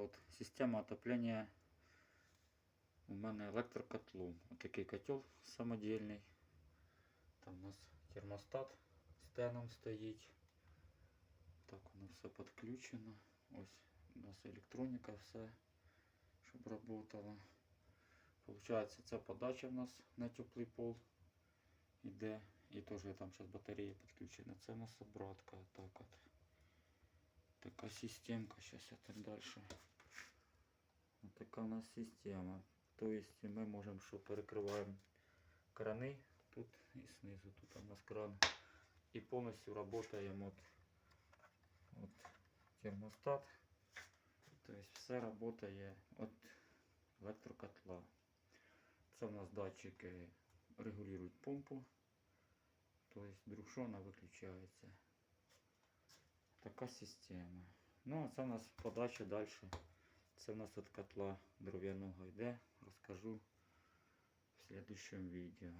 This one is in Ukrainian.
от система отоплення у мене електрокотлом. Отакий котел самодільний. Там у нас термостат стеном стоїть. Так воно все підключено. Ось у нас електроніка, все, щоб працювало. Получається, це подача в нас на теплий пол іде. І теж там зараз батарея підключена. Це у нас обратка. Так от. Така системка. Зараз я так далі. Ось така у нас система. Тобто ми можемо, що перекриваємо крани тут і знизу. Тут у нас кран. І повністю працюємо от, от термостат. Тобто все працює від електрокотла. Це у нас датчики регулюють помпу. Вдруг що вона виключається. Така система. Ну, а це у нас подача далі. Це у нас від котла дров'яного йде. Розкажу в следующем відео.